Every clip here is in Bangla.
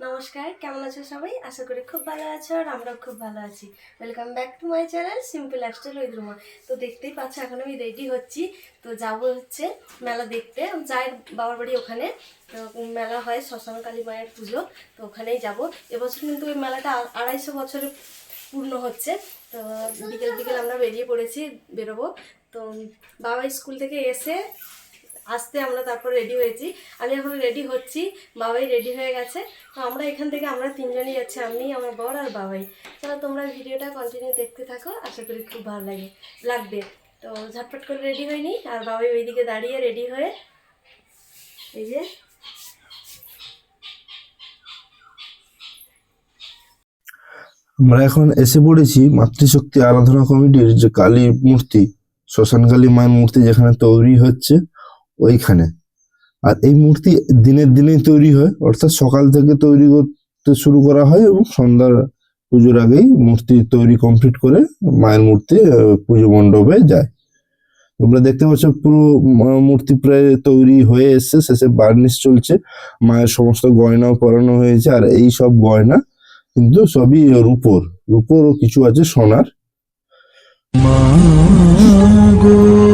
নমস্কার, কেমন আছো সবাই? আশা করি খুব ভালো আছো আর আমরাও খুব ভালো আছি। Welcome back to my channel simple lifestyle with Ruma তো দেখতেই পাচ্ছ, এখন আমি রেডি হচ্ছি। তো যাব হচ্ছে মেলা দেখতে। যাই বাবার বাড়ি ওখানে। মেলা হয় শ্মশান কালী মায়ের পুজো, তো ওখানেই যাব। এবছর কিন্তু ওই মেলাটা আড়াইশো বছরে পূর্ণ হচ্ছে। তো বিকেল বিকেল আমরা বেরিয়ে পড়েছি, বেরোবো। তো বাবা স্কুল থেকে এসে আসতে আমরা তারপর রেডি হয়েছি। আমি এখন রেডি হচ্ছি, বাবাই রেডি হয়ে গেছে। তো আমরা এখান থেকে আমরা তিনজনই যাচ্ছি, আমি, আমার বর আর বাবাই। তাহলে তোমরা ভিডিওটা কন্টিনিউ দেখতে থাকো, আশা করি খুব ভালো লাগে, লাগবে। তো ঝটপট করে রেডি হয়নি, আর বাবাই ওইদিকে দাঁড়িয়ে রেডি হয়ে এই যে আমরা এখন এসে পড়েছি মাতৃশক্তি আরাধনা কমিটির যে কালী মূর্তি শ্মশান কালী মায়ের মূর্তি যেখানে তৈরি হচ্ছে। ওইখানে। আর এই মূর্তি দিনের দিনেই তৈরি হয়, অর্থাৎ সকাল থেকে তৈরি করতে শুরু করা হয় এবং সন্ধ্যার পুজোর আগেই মূর্তি তৈরি কমপ্লিট করে মায়ের মূর্তি পুজো মণ্ডপে যায়। তোমরা দেখতে পাচ্ছ পুরো মূর্তি প্রায় তৈরি হয়ে এসছে, শেষে বার্নিশ চলছে, মায়ের সমস্ত গয়নাও পরানো হয়েছে, আর এই সব গয়না কিন্তু সবই রূপোর রূপোর কিছু আছে সোনার। মাগো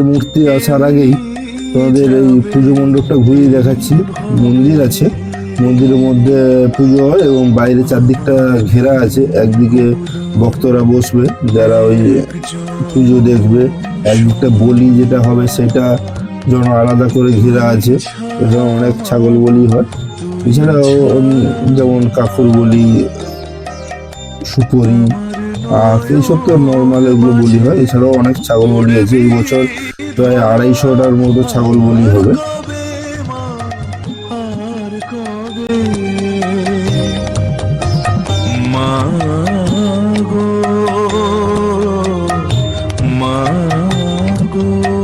মায়ের মূর্তি আসার আগেই তোমাদের এই পুজো মণ্ডপটা ঘুরিয়ে দেখাচ্ছি। মন্দির আছে। মন্দিরের মধ্যে পুজো হয় এবং বাইরে চারদিকটা ঘেরা আছে। একদিকে ভক্তরা বসবে, যারা ওই পুজো দেখবে। একদিকটা বলি যেটা হবে সেটা যেন আলাদা করে ঘেরা আছে। এবং অনেক ছাগল বলি হয়। এছাড়াও যেমন কাকুর বলি, সুপরি এইসব তো নর্মাল এগুলো বলি হয়। এছাড়াও অনেক ছাগল বলি আছে। এই বছর প্রায় আড়াইশোটার মতো ছাগল বলি হবে। মা গো মাগো মাগো।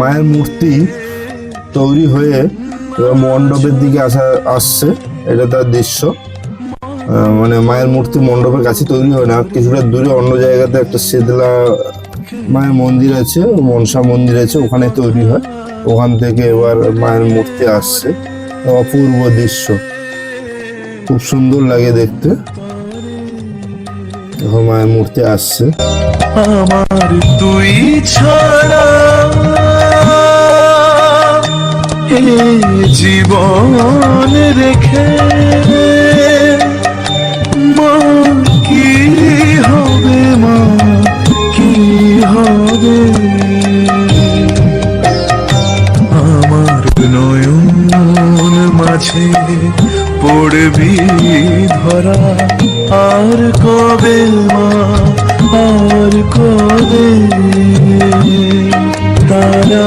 মায়ের মূর্তি তৈরি হয়ে মণ্ডপের দিকে আসা, আসছে। এটা তার দৃশ্য। মানে মায়ের মূর্তি মণ্ডপের কাছে তৈরি হয় না। কিছুটা দূরে অন্য জায়গাতে একটা সেদলা মায়ের মন্দির আছে, মনসা মন্দির আছে, ওখানে তৈরি হয়। ওখান থেকে এবার মায়ের মূর্তি আসছে। অপূর্ব দৃশ্য। খুব সুন্দর লাগে দেখতে। মায়ের মূর্তি আসছে। আমার তুই ছাড়া এ জীবন রেখে মা, কি হবে মা, কি হবে? আমার নয়ন মাঝে পড়বি ধরা, আর কবে মা, আর কবে? তারা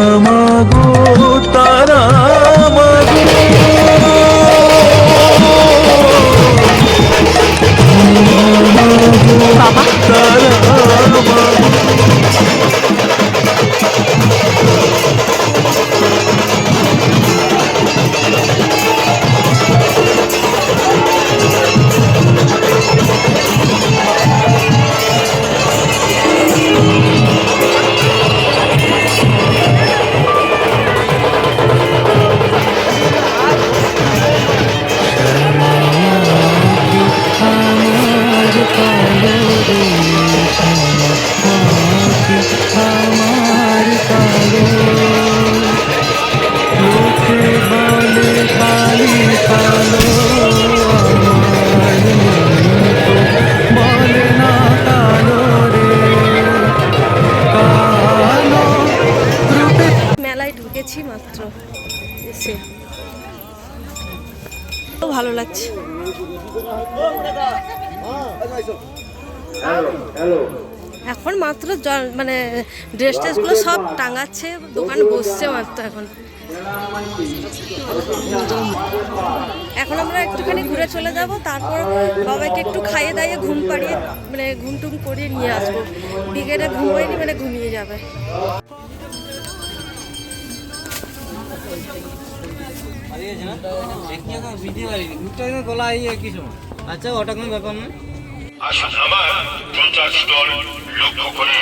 এসে ভালো লাগছে। এখন মাত্র মানে ড্রেস ট্রেসগুলো সব টাঙাচ্ছে, দোকানে বসছে মাত্র এখন। এখন আমরা একটুখানি ঘুরে চলে যাব, তারপর বাবাকে একটু খাইয়ে দাইয়ে ঘুম পাড়িয়ে মানে ঘুম টুম করিয়ে নিয়ে আসব। বিকেলে ঘুমোয়নি মানে ঘুমিয়ে যাবে। আচ্ছা ওটা কোনো ব্যাপার না আসুন, আমার প্রচার স্টল লক্ষ্য করে।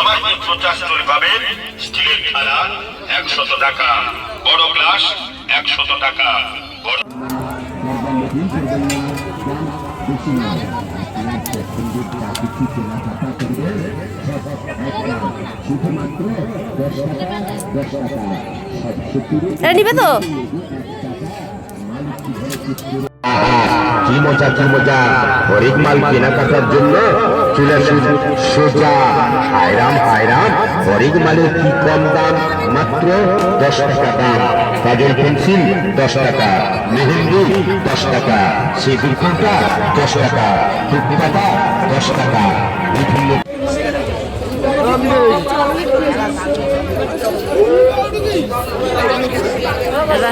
আমার যে প্রচার স্টল পাবেন স্টিলের থালা একশত টাকা। বড় গ্লাস, একশত টাকা। বড় এটা নিবে কি মজা কি মজা? হরেক মাল কেনাকাটার জন্য চলে সোজা। হায়রাম হায়রাম। হরেক মালের কি কম দাম? মাত্র দশ টাকা দাম। কাজল পেন্সিল, দশ টাকা। মেহেন্দি, দশ টাকা। সেগুন কাঁটা দশ টাকা। পাতা দশ টাকা। বিভিন্ন দাদা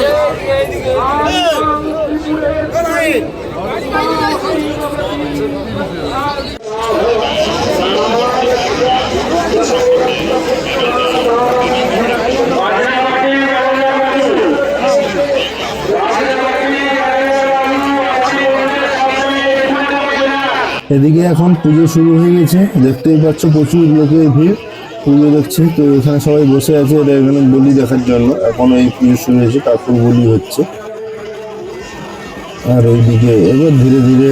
এদিকে এখন পুজো শুরু হয়ে গেছে। দেখতেই পাচ্ছ প্রচুর লোকের ভিড়। পুজো দেখছে। তো এখানে সবাই বসে আছে। এটা এখানে বলি দেখার জন্য। এখন এই পুজো শুরু হয়েছে, তারপর বলি হচ্ছে। আর ওইদিকে এবার ধীরে ধীরে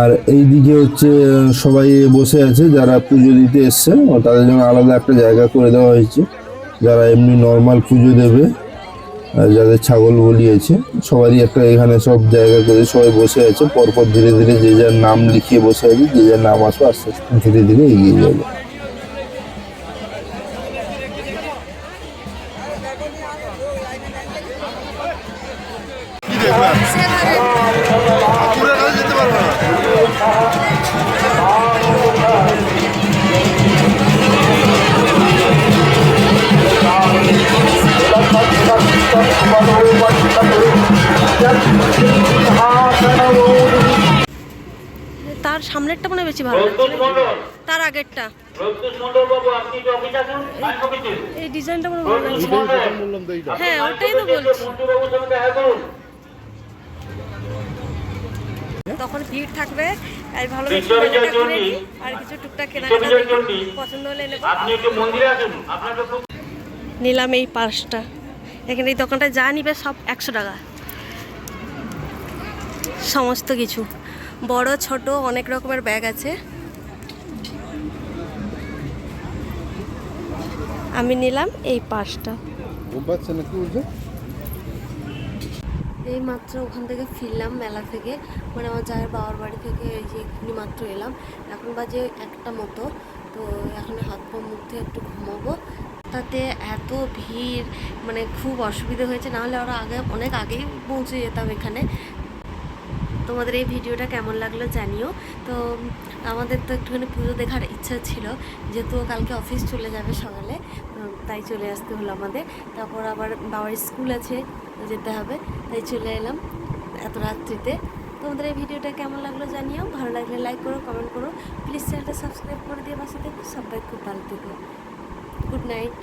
আর এইদিকে হচ্ছে, সবাই বসে আছে। যারা পুজো দিতে এসছে, তাদের জন্য আলাদা একটা জায়গা করে দেওয়া হয়েছে। যারা এমনি নর্মাল পুজো দেবে যাদের ছাগল বলি আছে সবারই একটা এখানে সব জায়গা করে সবাই বসে আছে। পরপর ধীরে ধীরে যে যার নাম লিখিয়ে বসে আছে, যে যার নাম আসবে, আস্তে আস্তে ধীরে ধীরে এগিয়ে যাবে। তার সামনেরটা মনে বেশি ভালো তার আগেরটা। এই ডিজাইনটা মনে ভালো লাগছে। হ্যাঁ ওটাই তো বলছি। তখন ভিড় থাকবে। আর ভালো আর কিছু টুকটাক কেনাকাটা পছন্দ হলে নিলাম এই পার্সটা এখানে এই দোকানটা যা নিবে সব একশো টাকা। সমস্ত কিছু। বড় ছোট অনেক রকমের ব্যাগ আছে। আমি নিলাম এই পার্সটা এই মাত্র ওখান থেকে ফিরলাম মেলা থেকে। মানে আমার জায়ের বাবার বাড়ি থেকে এই যে এক্ষুনি মাত্র এলাম। এখন বাজে একটা মতো। তো এখন হাত পা মুখ ধুয়ে একটু ঘুমাবো। তাতে এত ভিড় মানে খুব অসুবিধা হয়েছে। নাহলে ওরা আগে, অনেক আগেই পৌঁছে যেতাম এখানে। তোমাদের এই ভিডিওটা কেমন লাগল জানিও। তো আমাদের তো একটুখানি পুজো দেখার ইচ্ছা ছিল, যেহেতু কালকে অফিস চলে যাবে সকালে তাই চলে আসতে হলো আমাদের। তারপর আবার বাবার স্কুল আছে যেতে হবে, তাই চলে এলাম এত রাত্রিতে। তোমাদের এই ভিডিওটা কেমন লাগল জানিও। ভালো লাগলে লাইক করো কমেন্ট করো। প্লিজ চ্যানেলটা সাবস্ক্রাইব করে দিয়ে থেকো, সবাই খুব ভালো থেকো। Good night